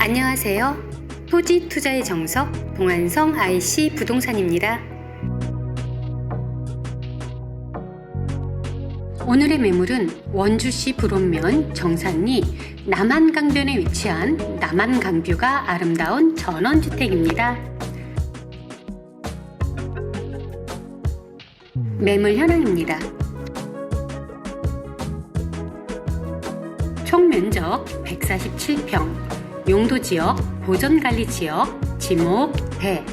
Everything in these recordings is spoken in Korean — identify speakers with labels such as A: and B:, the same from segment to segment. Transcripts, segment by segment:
A: 안녕하세요. 토지 투자의 정석 동안성 IC 부동산입니다. 오늘의 매물은 원주시 불원면 정산리 남한강변에 위치한 남한강뷰가 아름다운 전원주택입니다. 매물 현황입니다. 총 면적 147평, 용도 지역, 보전 관리 지역, 지목, 대.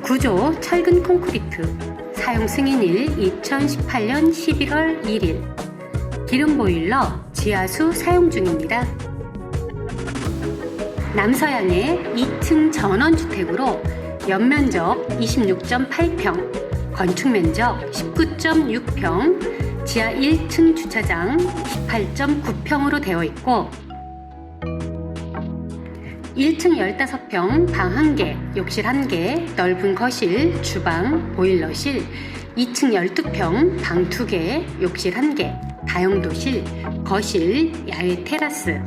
A: 구조 철근 콘크리트, 사용 승인일 2018년 11월 1일. 기름 보일러, 지하수 사용 중입니다. 남서양의 2층 전원주택으로 연면적 26.8평, 건축면적 19.6평, 지하 1층 주차장 18.9평으로 되어 있고 1층 15평 방 1개, 욕실 1개, 넓은 거실, 주방, 보일러실 2층 12평 방 2개, 욕실 1개, 다용도실, 거실, 야외 테라스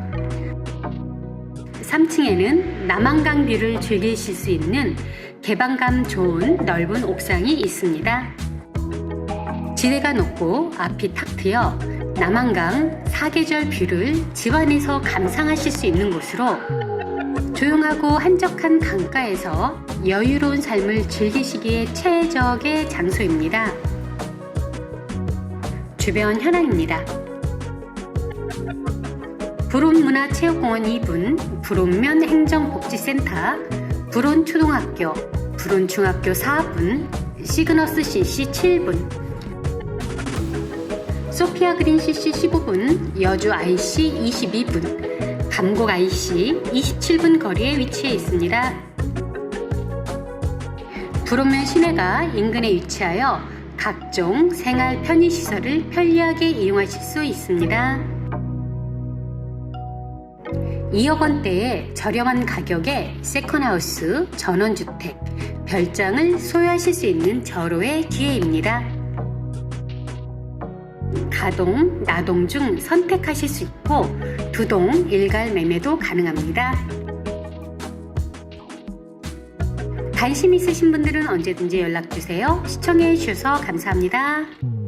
A: 3층에는 남한강 뷰를 즐기실 수 있는 개방감 좋은 넓은 옥상이 있습니다. 지대가 높고 앞이 탁 트여 남한강 사계절 뷰를 집안에서 감상하실 수 있는 곳으로 조용하고 한적한 강가에서 여유로운 삶을 즐기시기에 최적의 장소입니다. 주변 현황입니다. 불온문화체육공원 2분, 불온면 행정복지센터, 불온초등학교, 불온중학교 4분, 시그너스 CC 7분, 소피아 그린 CC 15분, 여주 IC 22분, 감곡 IC 27분 거리에 위치해 있습니다. 불온면 시내가 인근에 위치하여 각종 생활 편의시설을 편리하게 이용하실 수 있습니다. 2억 원대의 저렴한 가격에 세컨하우스, 전원주택, 별장을 소유하실 수 있는 절호의 기회입니다. 가동, 나동 중 선택하실 수 있고 두동, 일갈 매매도 가능합니다. 관심 있으신 분들은 언제든지 연락 주세요. 시청해 주셔서 감사합니다.